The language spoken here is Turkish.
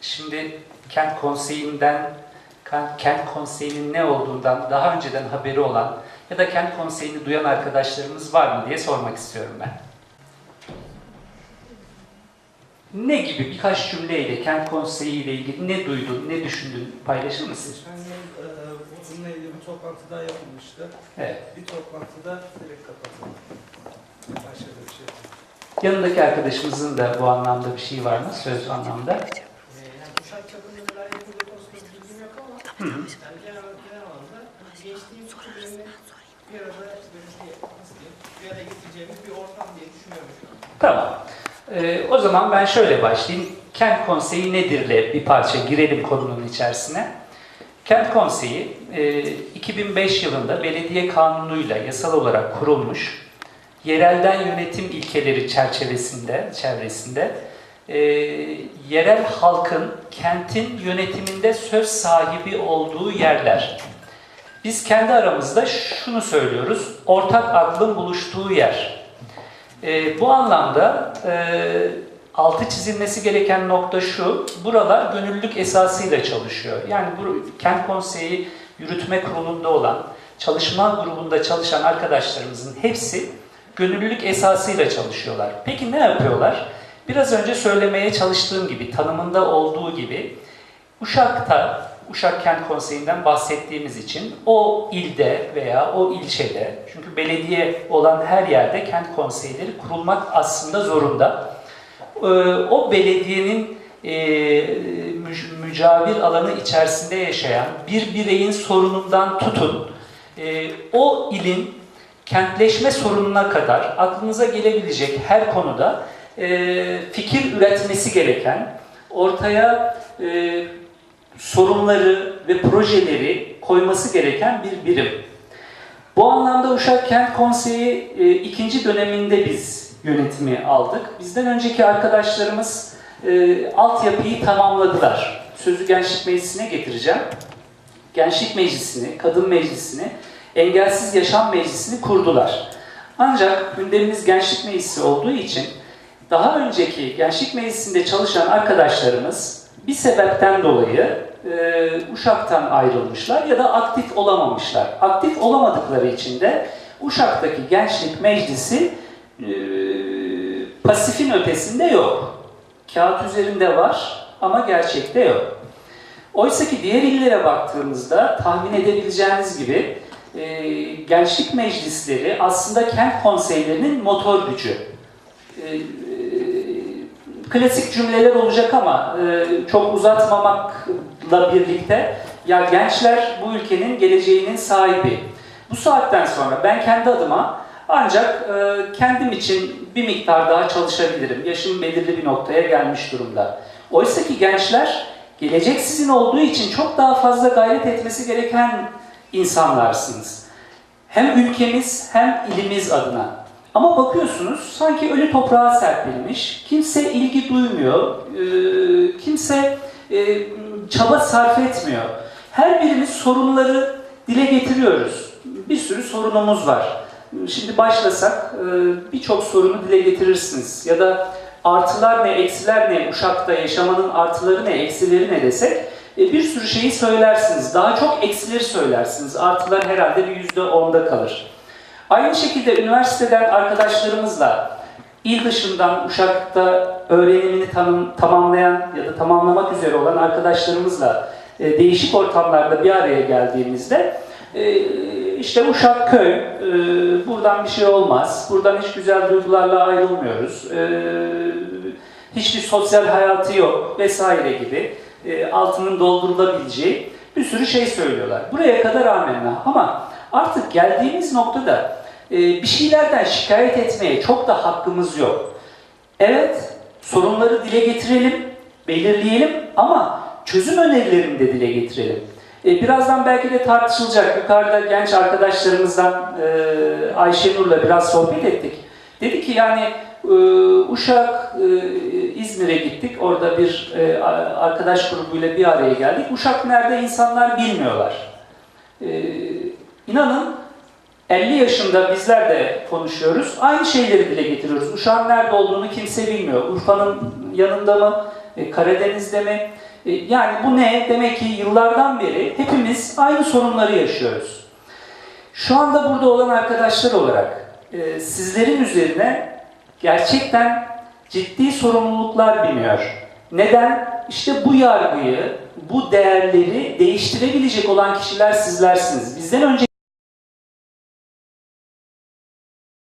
Şimdi kent konseyinden, kent konseyinin ne olduğundan daha önceden haberi olan ya da kent konseyini duyan arkadaşlarımız var mı diye sormak istiyorum ben. Ne gibi birkaç cümleyle kent konseyi ile ilgili ne duydun, ne düşündün paylaşır mısın? Geçen yıl e, bununla ilgili bir toplantı daha yapılmıştı. Evet. Bir toplantıda direkt kapatıldı. Başka bir şey. Yanındaki arkadaşımızın da bu anlamda bir şey var mı? Söz anlamda. Şu an. Tamam. Ee, o zaman ben şöyle başlayayım. Kent konseyi nedirle bir parça girelim konunun içerisine. Kent konseyi e, 2005 yılında belediye kanunuyla yasal olarak kurulmuş, yerelden yönetim ilkeleri çerçevesinde, çevresinde e, yerel halkın kentin yönetiminde söz sahibi olduğu yerler. Biz kendi aramızda şunu söylüyoruz, ortak aklın buluştuğu yer. E, bu anlamda e, altı çizilmesi gereken nokta şu, buralar gönüllülük esasıyla çalışıyor. Yani bu kent konseyi yürütme kurulunda olan, çalışma grubunda çalışan arkadaşlarımızın hepsi gönüllülük esasıyla çalışıyorlar. Peki ne yapıyorlar? Biraz önce söylemeye çalıştığım gibi, tanımında olduğu gibi Uşak'ta, Uşak Kent Konseyi'nden bahsettiğimiz için o ilde veya o ilçede, çünkü belediye olan her yerde kent konseyleri kurulmak aslında zorunda. Ee, O belediyenin e, mü- mücavir alanı içerisinde yaşayan bir bireyin sorunundan tutun, e, o ilin kentleşme sorununa kadar aklınıza gelebilecek her konuda e, fikir üretmesi gereken, ortaya e, sorunları ve projeleri koyması gereken bir birim. Bu anlamda Uşak Kent Konseyi e, ikinci döneminde biz yönetimi aldık. Bizden önceki arkadaşlarımız e, altyapıyı tamamladılar. Sözü Gençlik Meclisi'ne getireceğim. Gençlik Meclisi'ni, Kadın Meclisi'ni, Engelsiz Yaşam Meclisi'ni kurdular. Ancak gündemimiz Gençlik Meclisi olduğu için daha önceki Gençlik Meclisi'nde çalışan arkadaşlarımız bir sebepten dolayı e, Uşak'tan ayrılmışlar ya da aktif olamamışlar. Aktif olamadıkları için de Uşak'taki Gençlik Meclisi e, pasifin ötesinde yok. Kağıt üzerinde var ama gerçekte yok. Oysa ki diğer illere baktığımızda tahmin edebileceğiniz gibi e, gençlik meclisleri aslında kent konseylerinin motor gücü. E, klasik cümleler olacak ama e, çok uzatmamakla birlikte ya gençler bu ülkenin geleceğinin sahibi. Bu saatten sonra ben kendi adıma ancak e, kendim için bir miktar daha çalışabilirim. Yaşım belirli bir noktaya gelmiş durumda. Oysa ki gençler gelecek sizin olduğu için çok daha fazla gayret etmesi gereken insanlarsınız. Hem ülkemiz hem ilimiz adına. Ama bakıyorsunuz sanki ölü toprağa serpilmiş, kimse ilgi duymuyor, e, kimse e, çaba sarf etmiyor. Her birimiz sorunları dile getiriyoruz. Bir sürü sorunumuz var. Şimdi başlasak e, birçok sorunu dile getirirsiniz. Ya da artılar ne, eksiler ne, Uşak'ta yaşamanın artıları ne, eksileri ne desek bir sürü şeyi söylersiniz. Daha çok eksileri söylersiniz. Artılar herhalde bir yüzde onda kalır. Aynı şekilde üniversiteden arkadaşlarımızla il dışından Uşak'ta öğrenimini tanım, tamamlayan ya da tamamlamak üzere olan arkadaşlarımızla e, değişik ortamlarda bir araya geldiğimizde e, işte Uşak köy, e, buradan bir şey olmaz, buradan hiç güzel duygularla ayrılmıyoruz, e, hiçbir sosyal hayatı yok vesaire gibi e, altının doldurulabileceği bir sürü şey söylüyorlar. Buraya kadar amenna ama artık geldiğimiz noktada e, bir şeylerden şikayet etmeye çok da hakkımız yok. Evet, sorunları dile getirelim, belirleyelim ama çözüm önerilerini de dile getirelim. E, birazdan belki de tartışılacak. Yukarıda genç arkadaşlarımızdan e, Ayşenur'la biraz sohbet ettik. Dedi ki yani e, Uşak, e, İzmir'e gittik. Orada bir arkadaş grubuyla bir araya geldik. Uşak nerede insanlar bilmiyorlar. E, inanın 50 yaşında bizler de konuşuyoruz. Aynı şeyleri dile getiriyoruz. Uşak'ın nerede olduğunu kimse bilmiyor. Urfa'nın yanında mı? E, Karadeniz'de mi? E, Yani bu ne? Demek ki yıllardan beri hepimiz aynı sorunları yaşıyoruz. Şu anda burada olan arkadaşlar olarak e, sizlerin üzerine gerçekten ciddi sorumluluklar biniyor. Neden? İşte bu yargıyı, bu değerleri değiştirebilecek olan kişiler sizlersiniz. Bizden önce